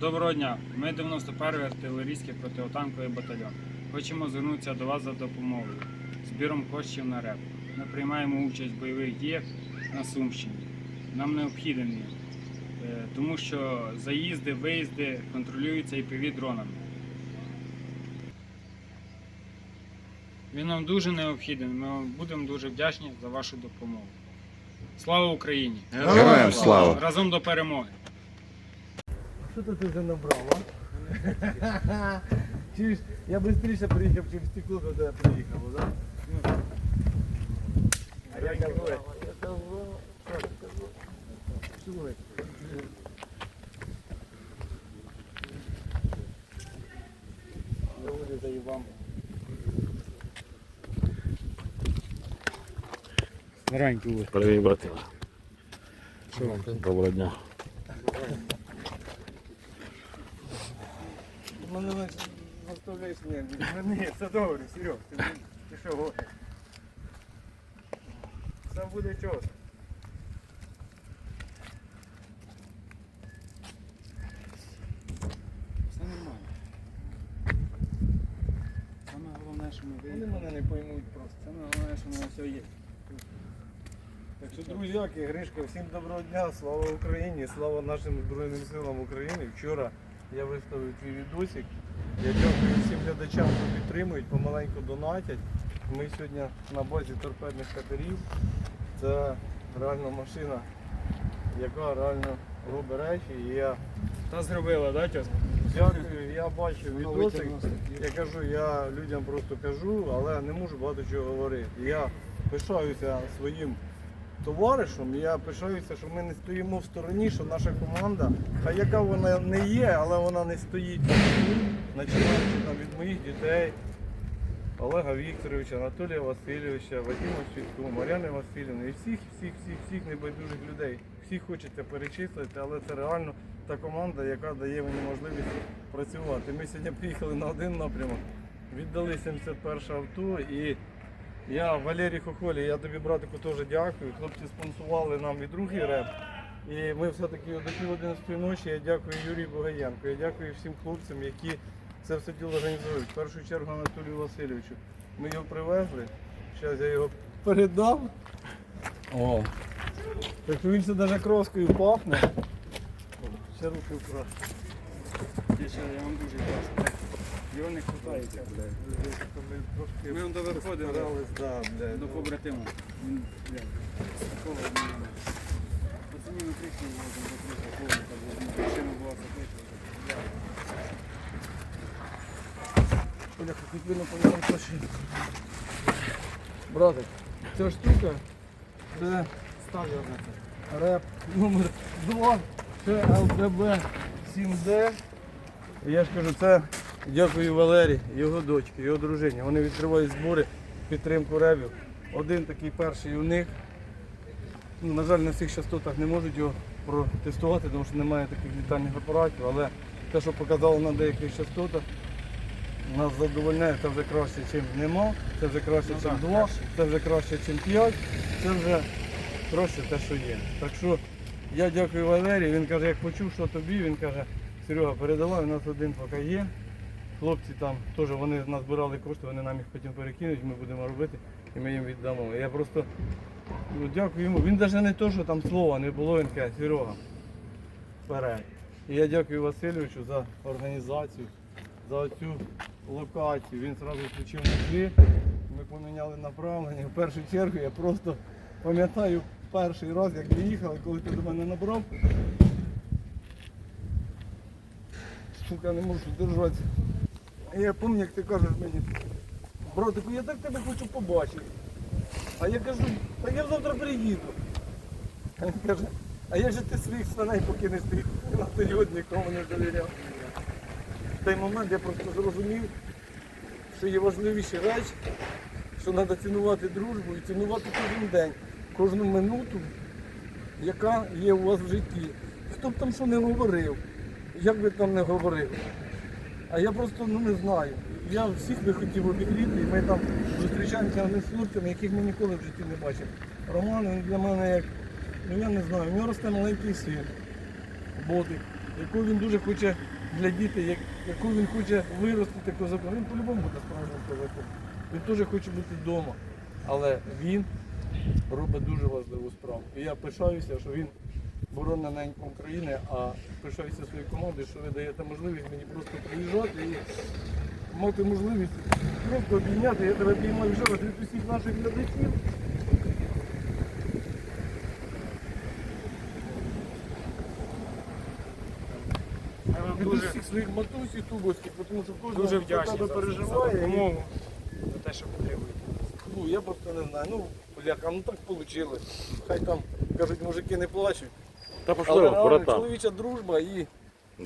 Доброго дня. Ми 91-й артилерійський протитанковий батальйон. Хочемо звернутися до вас за допомогою, збіром коштів на РЕП. Ми приймаємо участь в бойових діях на Сумщині. Нам е, тому що заїзди, виїзди контролюються і дронами. Він нам дуже необхідний. Ми вам будемо дуже вдячні за вашу допомогу. Слава Україні! Героям слава! Разом до перемоги! Що то ти вже набрав, а? Чуєш, я швидше приїхав через стекло, коли я приїхав, так? А я кажу, я кажу, що ти заїбам. Раньки. Привіт, брати. Доброго дня. Ну, не мене. Це добре, Серег, ти, що гониш? Все буде чого. Все нормально. Саме головне, що ми Вони мене не поймуть просто. Саме головне, що в нас все є. Так що, друзяки, Гришка, всім доброго дня, слава Україні, слава нашим Збройним силам України. Вчора я виставив твій відосик. Я дякую всім глядачам, що підтримують, помаленьку донатять. Ми сьогодні на базі торпедних катерів. Це реально машина, яка реально робить речі. І я Та зробила, да, тьос? дякую, я бачив відосик. Я кажу, я людям просто кажу, але не можу багато чого говорити. Я пишаюся своїм товаришем, я пишаюся, що ми не стоїмо в стороні, що наша команда, хай яка вона не є, але вона не стоїть. Починаючи там від моїх дітей, Олега Вікторовича, Анатолія Васильовича, Вадима Світку, Мар'яни Васильівни і всіх, всіх, всіх, всіх небайдужих людей. Всіх хочете перечислити, але це реально та команда, яка дає мені можливість працювати. Ми сьогодні приїхали на один напрямок, віддали 71 авто і я Валерій Хохолі, я тобі, братику, теж дякую. Хлопці спонсували нам і другий реп. І ми все-таки до пів 11 ночі. Я дякую Юрію Бугаєнко. Я дякую всім хлопцям, які це все діло організують. В першу чергу Анатолію Васильовичу. Ми його привезли. Зараз я його передав. О. Так він ще навіть кроскою пахне. Ще руки вкрав. Я я вам дуже дякую. Його не хватається, блядь. Ми он до старались, да, блядь. до побратима. Він, блядь, такого не мене. Пацані на криші можемо закрити повністю, бо машина була закрита. Оля, хоч би напоминав машину. Братик, ця штука це Ставлю реп номер 2, це ЛДБ 7D. І Я ж кажу, це дякую Валері, його дочці, його дружині. Вони відкривають збори підтримку ребів. Один такий перший у них. Ну, на жаль, на всіх частотах не можуть його протестувати, тому що немає таких літальних апаратів, але те, що показало на деяких частотах, нас задовольняє, це вже краще, ніж нема, це вже краще, Ну ніж так, два, це вже краще, ніж п'ять, це вже краще те, що є. Так що я дякую Валерію, він каже, як почув, що тобі, він каже, Серега, передавай, у нас один поки є. Хлопці там теж вони назбирали кошти, вони нам їх потім перекинуть, ми будемо робити і ми їм віддамо. Я просто ну, дякую йому. Він навіть не то, що там слова не було, він каже, Серега, вперед. І я дякую Васильовичу за організацію, за цю локацію. Він одразу включив мозги, ми поміняли направлення. В першу чергу я просто пам'ятаю перший раз, як приїхали, коли ти до мене набрав. Сука, не можу держатися. І я пам'ятаю, як ти кажеш мені, братику, я так тебе хочу побачити. А я кажу, та я завтра приїду. А він каже, а як же ти своїх свиней покинеш ти на період нікому не довіряв. В той момент я просто зрозумів, що є важливіші речі, що треба цінувати дружбу і цінувати кожен день, кожну минуту, яка є у вас в житті. Хто б там що не говорив, як би там не говорив. А я просто ну, не знаю. Я всіх би хотів обігріти, і ми там зустрічаємося з хлопцями, яких ми ніколи в житті не бачили. Роман він для мене як, ну я не знаю, у нього росте маленький син, ботик. яку він дуже хоче для дітей, як- яку він хоче виростити козаком. Він по-любому буде справжнім козаком. Він теж хоче бути вдома. Але він робить дуже важливу справу. І я пишаюся, що він боронить неньку України, а пишаюся своєю командою, що ви даєте можливість мені просто приїжджати і мати можливість просто обійняти. Я тебе обіймаю раз від усіх наших глядачів. Від дуже, усіх своїх матусів тубовських, тому що кожен дуже вдячний тебе за, за переживає. і- допомогу, за те, що підтримуєте. Ну, я просто не знаю. Ну, бляха, ну так вийшло. Хай там, кажуть, мужики не плачуть. Та Але пошли, реально, братан. чоловіча дружба і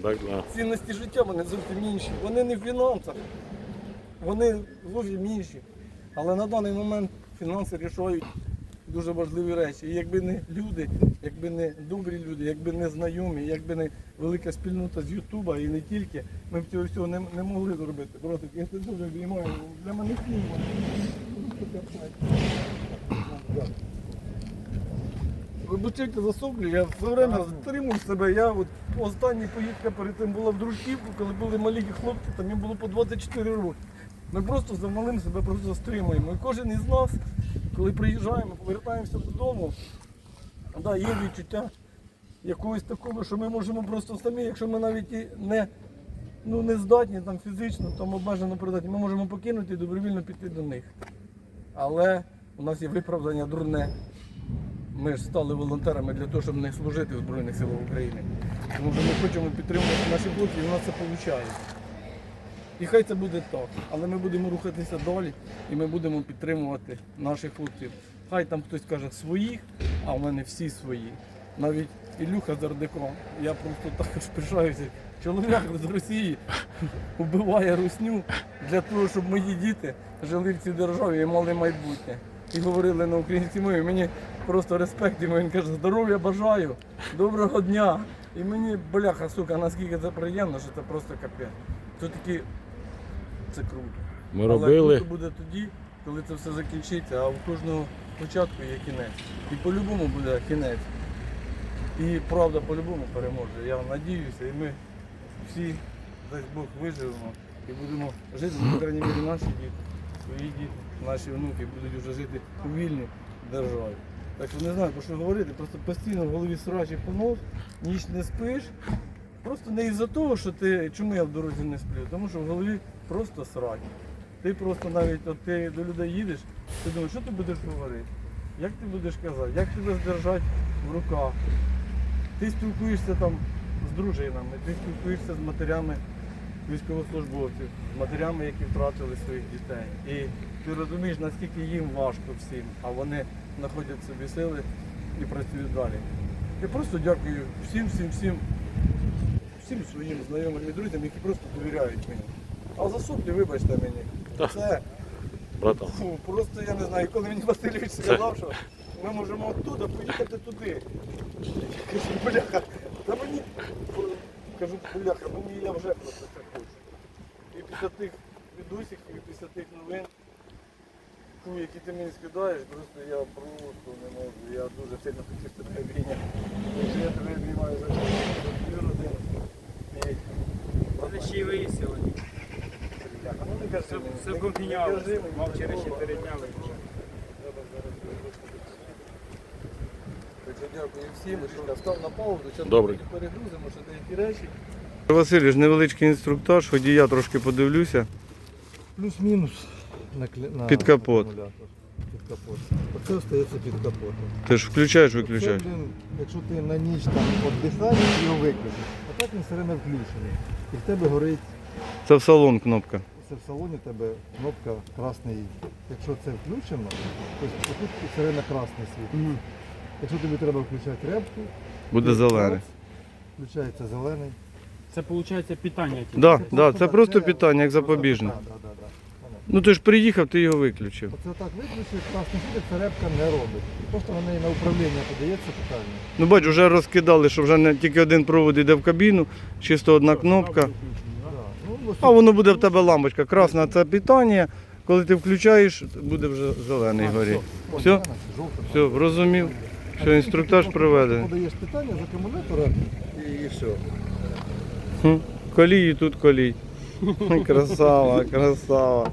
Так, да. цінності життя вони зовсім інші. Вони не в фінансах, вони зовсім інші. Але на даний момент фінанси рішають дуже важливі речі. І якби не люди, якби не добрі люди, якби не знайомі, якби не велика спільнота з Ютуба і не тільки, ми б цього всього не, не могли зробити. Просто я це дуже обіймаю. Для мене фільм. Вибачайте за я все время стримую себе. Я от остання поїздка перед тим була в Дружківку, коли були малі хлопці, там їм було по 24 роки. Ми просто за малим себе просто стримуємо. І кожен із нас, коли приїжджаємо, повертаємося додому, да, є відчуття якогось такого, що ми можемо просто самі, якщо ми навіть і не, ну, не здатні там, фізично, там обмежено придатні, ми можемо покинути і добровільно піти до них. Але у нас є виправдання дурне. Ми ж стали волонтерами для того, щоб не служити в Збройних силах України. Тому що ми хочемо підтримувати наших хлопців, і в нас це виходить. І хай це буде так. Але ми будемо рухатися далі і ми будемо підтримувати наших хлопців. Хай там хтось каже своїх, а в мене всі свої. Навіть Ілюха Зардико, я просто також пишаюся. Чоловік з Росії вбиває русню для того, щоб мої діти жили в цій державі і мали майбутнє. І говорили на українській мові. Мені просто респект йому. Він каже, здоров'я бажаю, доброго дня. І мені, бляха, сука, наскільки це приємно, що це просто капець. Це таки це круто. Ми Але робили. круто буде тоді, коли це все закінчиться, а у кожного початку є кінець. І по-любому буде кінець. І правда по-любому переможе. Я надіюся, і ми всі, дасть Бог, виживемо і будемо жити, по крайній мірі, наші діти, свої діти, наші внуки будуть вже жити у вільній державі. Так що не знаю, про що говорити, просто постійно в голові срач і понос, ніч не спиш. Просто не із-за того, що ти, чому я в дорозі не сплю, тому що в голові просто срач. Ти просто навіть от ти до людей їдеш, ти думаєш, що ти будеш говорити? Як ти будеш казати, як тебе здержати в руках? Ти спілкуєшся там з дружинами, ти спілкуєшся з матерями військовослужбовців, з матерями, які втратили своїх дітей. І ти розумієш, наскільки їм важко всім, а вони знаходять собі сили і працюють далі. Я просто дякую всім, всім, всім, всім своїм знайомим і друзям, які просто довіряють мені. А за соплі, вибачте мені. Це Братан. Фу, просто я не знаю, коли мені Васильович сказав, що ми можемо оттуда поїхати туди. Кажу, бляха, та мені кажу, бляха, мені я вже просто це хочу. І після тих відосів, і після тих новин, фу, які ти мені скидаєш, просто я просто не можу. Я дуже сильно хотів тебе обійняти. Тому що Я тебе обіймаю за твою родину. Але ще й ви сьогодні. ну Все, помінялося. Мав через такого. 4 дня виїжджати. Дякую всім, що став на паузу, зараз перегрузимо ще деякі речі. Васильович, невеличкий інструктаж, водія трошки подивлюся. Плюс-мінус на, клі- на Під капот. акумулятор. Під капот. Оце остається під капотом. Ти ж включаєш, Це, виключаєш. блін, якщо ти на ніч там віддихаєш, його виключиш. А так він все время включений. І в тебе горить, Це в салон кнопка. це в салоні в тебе кнопка красний. Якщо це включено, то тут все время красний світ. Якщо тобі треба включати репку, Буде зелений. включається зелений. Це виходить питання. тільки. Да, Це да, просто це просто питання, як запобіжне. Да, да, да, да. Понятно. Ну ти ж приїхав, ти його виключив. Оце так виключив, красний світ, це репка не робить. Просто на неї на управління подається питання. Ну бач, вже розкидали, що вже не тільки один провод йде в кабіну, чисто одна кнопка. Ну, ось А воно буде в тебе лампочка. Красна це питання. Коли ти включаєш, буде вже зелений А, горіть. все, Все? Розумів. Все, інструктаж проведений. Подаєш питання з акумулятора і, все. Хм, Колій і тут колій. Красава, красава.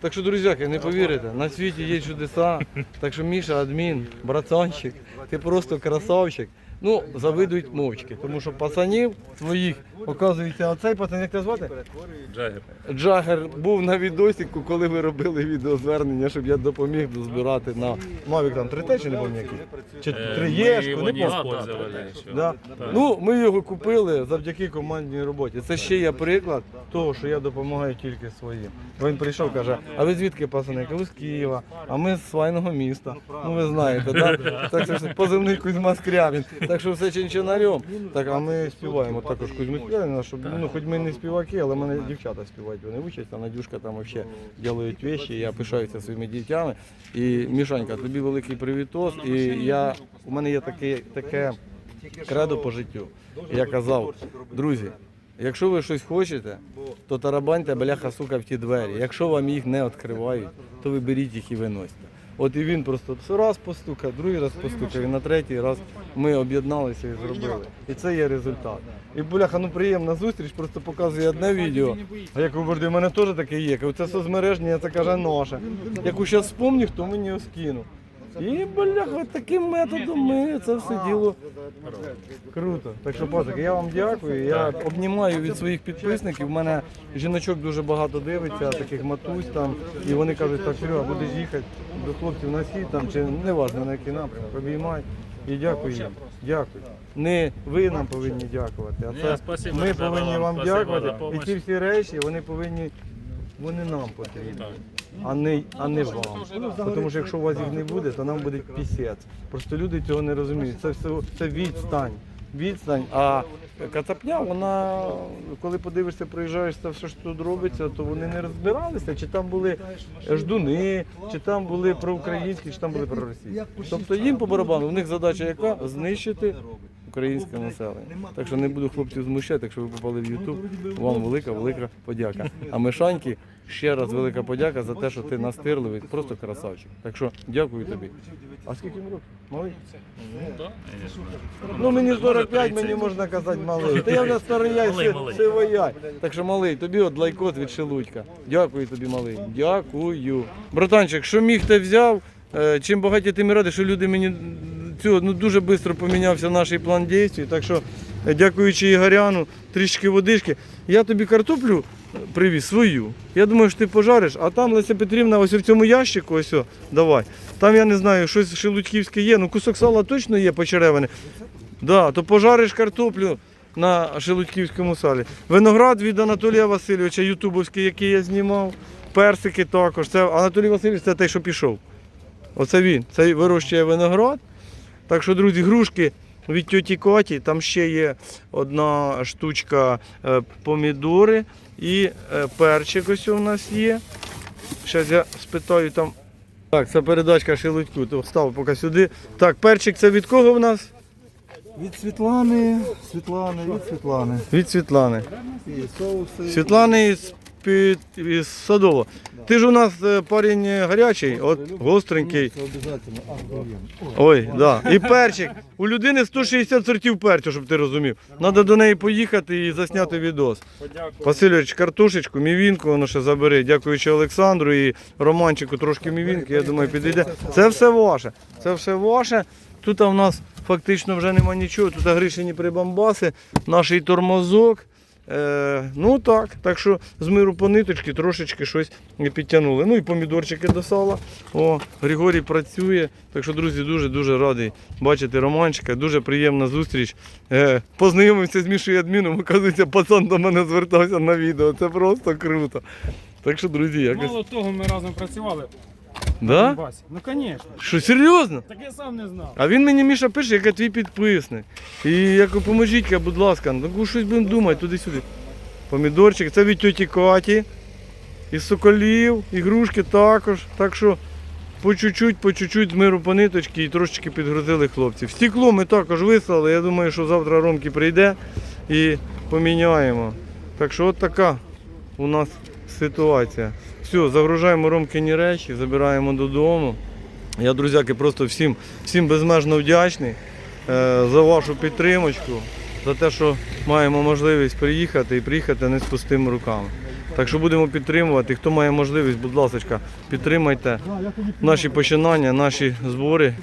Так що, друзяки, не повірите, на світі є чудеса. Так що Міша, адмін, братанчик, ти просто красавчик. Ну, завидують мовчки, тому що пацанів своїх, оказується, оцей пацан, як тебе звати? Джагер. Джагер був на відосіку, коли ви робили відеозвернення, щоб я допоміг дозбирати на Mavic там 3T чи не пам'ятаю який? Чи Е, 3Єшку, не його пам'ятаю. Да. Ну, ми його купили завдяки командній роботі. Це ще є приклад того, що я допомагаю тільки своїм. Бо він прийшов, каже, а ви звідки пацани? Кажу, з Києва, а ми з свайного міста. Ну ви знаєте, да? так позивний Кузьма Скрябін. Так що все чинчинарем. Так, а ми співаємо також Кузьму щоб ну хоч ми не співаки, але мене дівчата співають. Вони учаться, а Надюшка там взагалі ділають вещі, я пишаюся своїми дітями. І Мішанька, тобі великий привітос. І я у мене є таке таке кредо по життю. Я казав, друзі, якщо ви щось хочете, то тарабаньте бляха сука в ті двері. Якщо вам їх не відкривають, то ви беріть їх і виносьте. От і він просто раз постукав, другий раз постукав, і на третій раз ми об'єдналися і зробили. І це є результат. І бляха, ну приємна зустріч, просто показує одне відео. А я говорю, у мене теж таке є. Це соцмережні, це каже наше. Яку зараз спомню, хто мені скинув. І бляха, таким методом ми це все діло. Круто. Так що, пацики, я вам дякую. Я обнімаю від своїх підписників. У мене жіночок дуже багато дивиться, таких матусь там. І вони кажуть, так, Серега, будеш їхати до хлопців на схід там, чи неважно на який напрямок, обіймай. І дякую їм. Дякую. Не ви нам повинні дякувати, а це ми повинні вам. дякувати. І ці всі речі вони повинні, вони нам потрібні а не, а не вам. Тому що якщо у вас їх не буде, то нам буде пісець. Просто люди цього не розуміють. Це все це відстань. Відстань. А кацапня, вона, коли подивишся, проїжджаєш це все, що тут робиться, то вони не розбиралися, чи там були ждуни, чи там були проукраїнські, чи там були проросійські. Тобто їм по барабану, у них задача яка? Знищити українське населення. Так що не буду хлопців змущати, якщо ви попали в Ютуб, вам велика, велика подяка. А Мишаньки, ще раз велика подяка за те, що ти настирливий, просто красавчик. Так що дякую тобі. А скільки років? Малий? Ну мені 45, мені можна казати малий. Та я вже старий яй, сивояй. Так що малий, тобі от лайкот від шелудька. Дякую тобі, малий. Дякую. Братанчик, що міг ти взяв? Е, Чим багаті тим і радий, що люди мені цього ну, дуже швидко помінявся наш план дій. Так що, е, дякуючи Ігоряну, трішки водички. Я тобі картоплю е, привіз свою. Я думаю, що ти пожариш, а там Леся Петрівна ось в цьому ящику, ось, о, давай. Там я не знаю, щось шелудьківське є, ну кусок сала точно є почереване. Да, то пожариш картоплю на шелудьківському салі. Виноград від Анатолія Васильовича, ютубовський, який я знімав. Персики також. Це Анатолій Васильович це той, що пішов. Оце він. Це вирощує виноград. Так що, друзі, грушки від тьоті Каті. Там ще є одна штучка е, помідори і е, перчик ось у нас є. Зараз я спитаю там. Так, це передачка Шелудьку. То став поки сюди. Так, перчик це від кого в нас? Від Світлани, Світлани, від Світлани. Від Світлани. І соуси. Світлани під, із Садово. Ти ж у нас е, парень гарячий, от гостренький. Це обов'язково. Ой. Ой, да. І перчик. У людини 160 сортів перцю, щоб ти розумів. Треба до неї поїхати і засняти відос. Васильович, картошечку, мівінку, воно ще забери. Дякуючи Олександру і Романчику трошки мівінки, я думаю, підійде. Це все ваше. Це все ваше. Тут у нас фактично вже нема нічого. Тут грішені прибамбаси, наш тормозок. Е, ну так, так що з миру по ниточки трошечки щось підтягнули. Ну і помідорчики до сала. О, Григорій працює. Так що, друзі, дуже-дуже радий бачити Романчика. Дуже приємна зустріч. Е, познайомився з Мішою адміном, оказується, пацан до мене звертався на відео. Це просто круто. Так що, друзі, якось. Мало того, ми разом працювали. Да? Ну, звісно. Що, серйозно? Так я сам не знав. А він мені Міша пише, як я твій підписник. І я кажу, поможіть, будь ласка, ну щось будемо думати туди-сюди. Помідорчик, це від тьоті Каті, із соколів, ігрушки також. Так що по чуть-чуть, по чуть-чуть з миру по ниточки і трошечки підгрузили хлопців. Стекло ми також вислали. Я думаю, що завтра Ромки прийде і поміняємо. Так що от така у нас ситуація. Все, загружаємо Ромкині речі, забираємо додому. Я, друзяки, просто всім, всім безмежно вдячний е, за вашу підтримочку. за те, що маємо можливість приїхати і приїхати не з пустими руками. Так що будемо підтримувати. Хто має можливість, будь ласка, підтримайте наші починання, наші збори.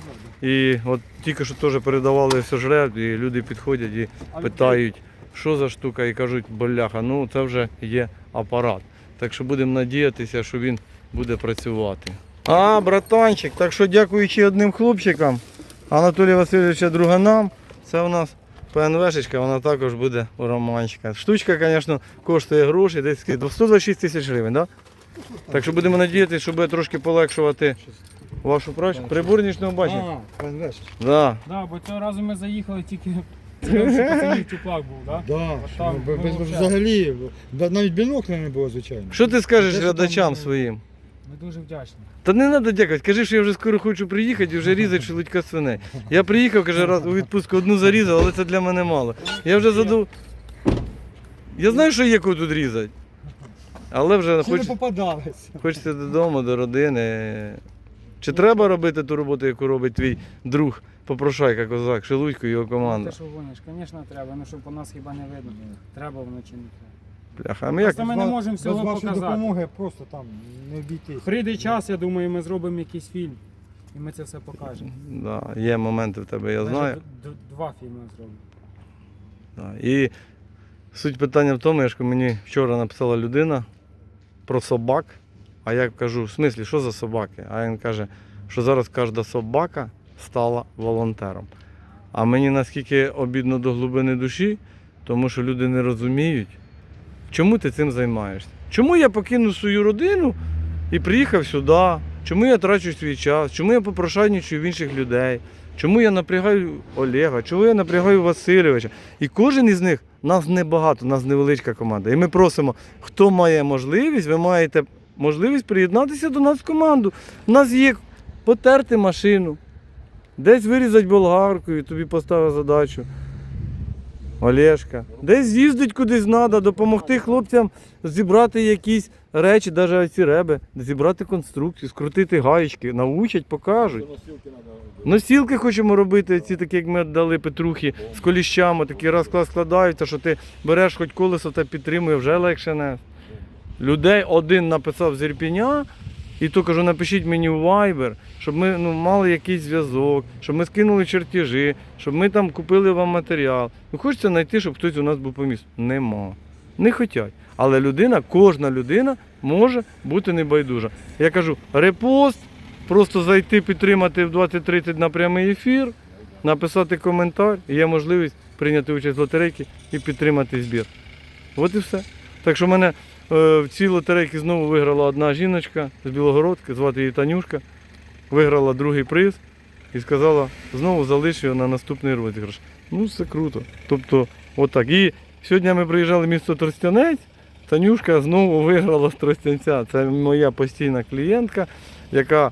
І от тільки що теж передавали все жреб, і люди підходять і питають, що за штука, і кажуть, боляха, ну це вже є апарат. Так що будемо надіятися, що він буде працювати. А, братанчик, так що дякуючи одним хлопчикам, Анатолія Васильовича Друганам, це у нас ПНВшечка, вона також буде у романчика. Штучка, звісно, коштує гроші, десь скільки? 126 тисяч гривень, так? Да? Так що будемо надіятися, що буде трошки полегшувати вашу працю. Приборнічного бачення. А, Леш. Да. Да, бо цього разу ми заїхали тільки пацанів чуплак був, так? Да, там, ну, взагалі. навіть бінокля не було, звичайно. Що ти скажеш Де ж глядачам там, своїм? Ми дуже вдячні. Та не треба дякувати. Кажи, що я вже скоро хочу приїхати і вже різати шелудька свиней. Я приїхав, каже, раз у відпустку одну зарізав, але це для мене мало. Я вже задов... Я знаю, що є кого тут різати. Але вже Всі не хоч... попадались. хочеться додому, до родини. Чи треба робити ту роботу, яку робить твій друг Попрошайка Козак, Шелудько і його команда? Те, що гониш, звісно, треба, ну щоб по нас хіба не видно. Треба вночі не треба. Бляха, а ми як... Просто ми не можемо Без всього вашої показати. допомоги просто там не обійтись. Прийде час, я думаю, ми зробимо якийсь фільм. І ми це все покажемо. Да, є моменти в тебе, я Навіть знаю. д- д- Два фільми зробимо. Да. І суть питання в тому, що мені вчора написала людина про собак. А я кажу, в смислі, що за собаки? А він каже, що зараз кожна собака стала волонтером. А мені наскільки обідно до глибини душі, тому що люди не розуміють, чому ти цим займаєшся. Чому я покинув свою родину і приїхав сюди? Чому я трачу свій час? Чому я попрошайничаю в інших людей? Чому я напрягаю Олега? Чому я напрягаю Васильовича? І кожен із них, нас небагато, нас невеличка команда. І ми просимо, хто має можливість, ви маєте можливість приєднатися до нас в команду. У нас є потерти машину, десь вирізати болгаркою, тобі поставив задачу. Олешка. Десь з'їздить кудись треба, допомогти хлопцям зібрати якісь речі, навіть ці реби, зібрати конструкцію, скрутити гаєчки, научать, покажуть. Носілки хочемо робити, ці такі, як ми дали Петрухі, з коліщами, такі раз клас складаються, що ти береш хоч колесо та підтримує, вже легше не. Людей один написав з Ірпіня, і то кажу, напишіть мені у Viber, щоб ми ну, мали якийсь зв'язок, щоб ми скинули чертежі, щоб ми там купили вам матеріал. Ну хочеться знайти, щоб хтось у нас був поміст. Нема. Не хочуть. Але людина, кожна людина може бути небайдужа. Я кажу, репост, просто зайти підтримати в 20.30 на прямий ефір, написати коментар, і є можливість прийняти участь в лотерейці і підтримати збір. От і все. Так що в мене в цій лотерейці знову виграла одна жіночка з Білогородки, звати її Танюшка. Виграла другий приз і сказала, знову залиш його на наступний розіграш. Ну, це круто. Тобто, отак. І сьогодні ми приїжджали в місто Тростянець. Танюшка знову виграла з Тростянця. Це моя постійна клієнтка, яка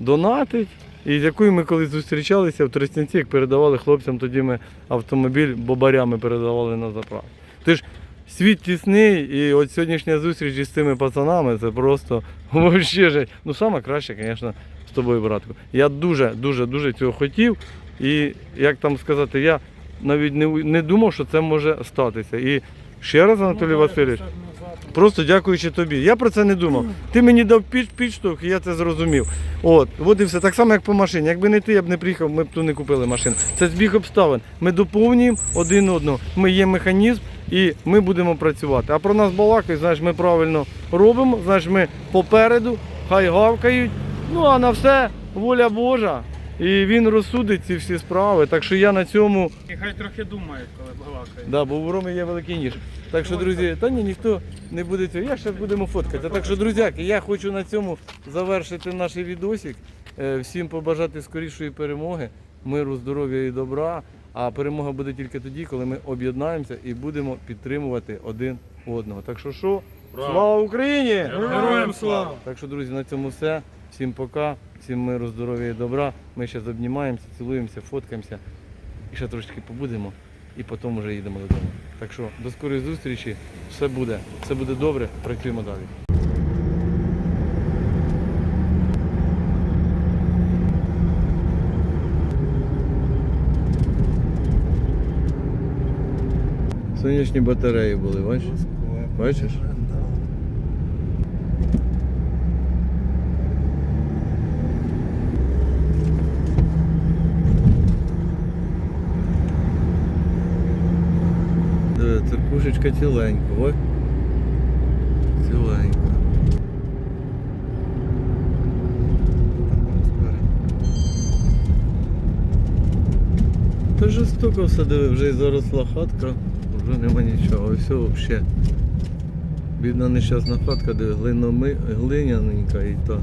донатить. І з якою ми колись зустрічалися в Тростянці, як передавали хлопцям, тоді ми автомобіль бобарями передавали на заправку. Ти ж світ тісний, і от сьогоднішня зустріч із цими пацанами це просто вообще жить. Ну, саме краще, звісно, з тобою, братку. Я дуже, дуже, дуже цього хотів. І як там сказати, я навіть не, не думав, що це може статися. І ще раз, Анатолій Ну, Васильович. Просто дякуючи тобі. Я про це не думав. Ти мені дав під, підштовх, і я це зрозумів. От, от і все. Так само, як по машині. Якби не ти, я б не приїхав, ми б тут не купили машину. Це збіг обставин. Ми доповнюємо один одного. Ми є механізм і ми будемо працювати. А про нас балакають, знаєш, ми правильно робимо, знаєш, ми попереду, хай гавкають. Ну а на все воля Божа. І він розсудить ці всі справи. Так що я на цьому. І хай трохи думають, коли балакають. Да, бо в Ромі є великий ніж. Так що, друзі, та ні, ніхто не буде цього. Я ще будемо фоткати. Так що, друзяки, я хочу на цьому завершити наш відосик. Е, Всім побажати скорішої перемоги, миру, здоров'я і добра. А перемога буде тільки тоді, коли ми об'єднаємося і будемо підтримувати один одного. Так що що? Слава Україні! Героям слава! Так що, друзі, на цьому все. Всім пока, всім миру, здоров'я і добра. Ми зараз обнімаємося, цілуємося, фоткаємося. І ще трошки побудемо, і потім вже їдемо додому. Так що до скорої зустрічі, все буде, все буде добре, працюємо далі. Сонячні батареї були, бачиш? Бачиш? Диви, Церквушечка ціленька, ой. Ціленька. Та жорстоко все диви, вже і заросла хатка, вже нема нічого, все взагалі. Бідна нещасна хатка, де глиноми, глиняненька і та.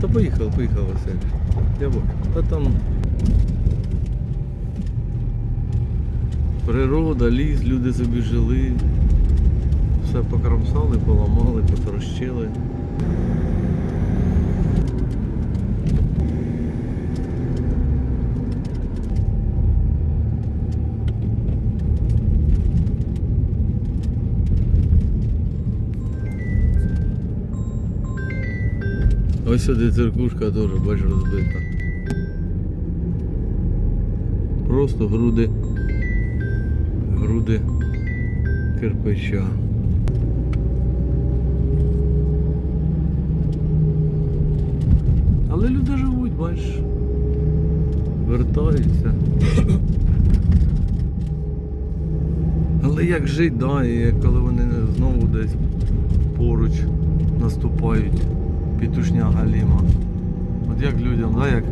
Та поїхав, поїхав Василь. Я бачу. Та там природа, ліс, люди собі жили. Все покромсали, поламали, потрощили. Ось сюди церкушка теж, бач, розбита. Просто груди. Груди кирпича. Але люди живуть, бачиш. Вертаються. Але як жить, да, коли вони знову десь поруч наступають пітушня Галіма. От як людям, да, як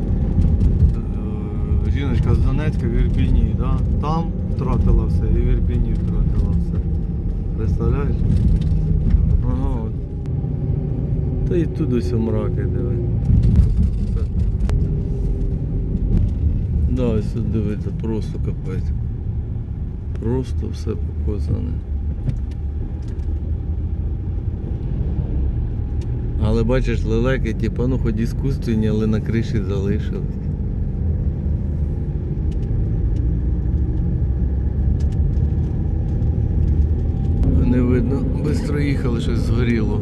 е, жіночка з Донецька в Ірпіні, да? там втратила все і в Ірпіні втратила все. Представляєш? Ага. Та і тут ось мраки диви. Да, ось тут дивиться, просто капець. Просто все показане. Але бачиш, лелеки, типа, ну хоч іскусственні, але на криші залишились. Не видно, швидко їхали, щось згоріло.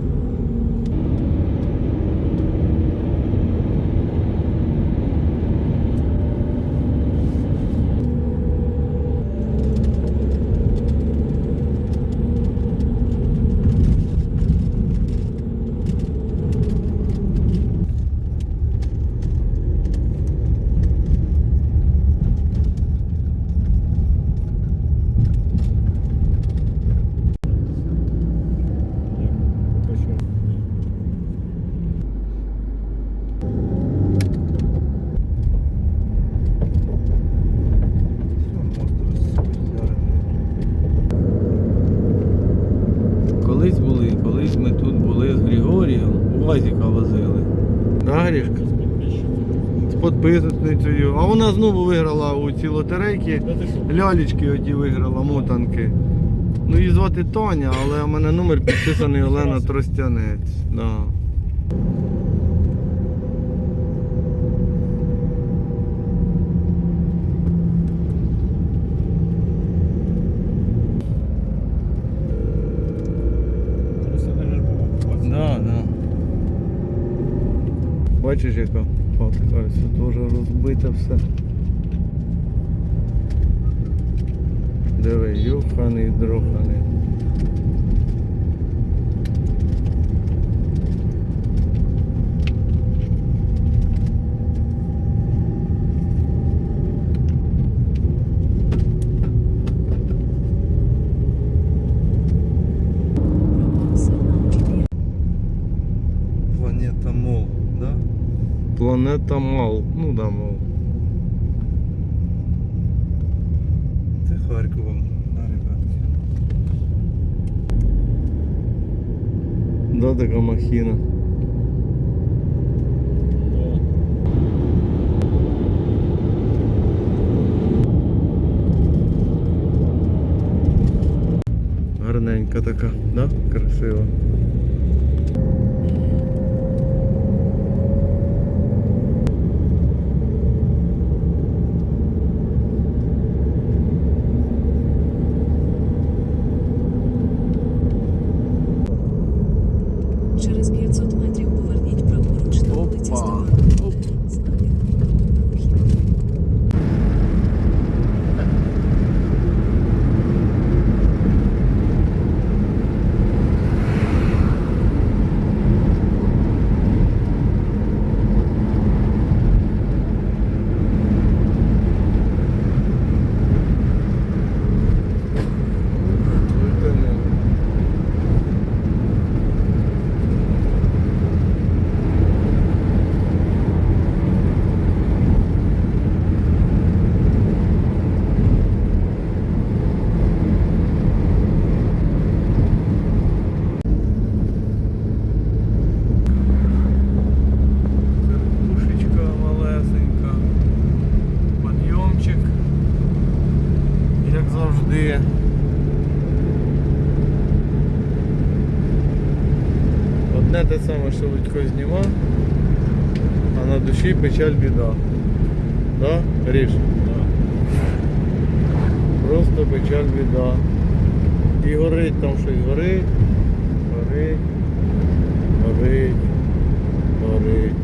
Колись були, колись ми тут були з Григорієм, Уазіка возили. Да, Грішка? З підписницею. А вона знову виграла у ці лотерейки. Лялечки оті виграла, мотанки. Ну її звати Тоня, але у мене номер підписаний Олена Тростянець. Да. Да, да. Бачиш, яка хатка, ось дуже розбите все. Диви, юханий, дроханий. Планета Мол, да? Планета Мал. Ну да, мал. Це Харкова, да, ребятки. Да, така махіна. Гарненька така, да? Красива. Те саме, що Лудько зніма, а на душі печаль біда. Да, Ріш? Просто печаль біда. І горить там щось горить, горить, горить, горить.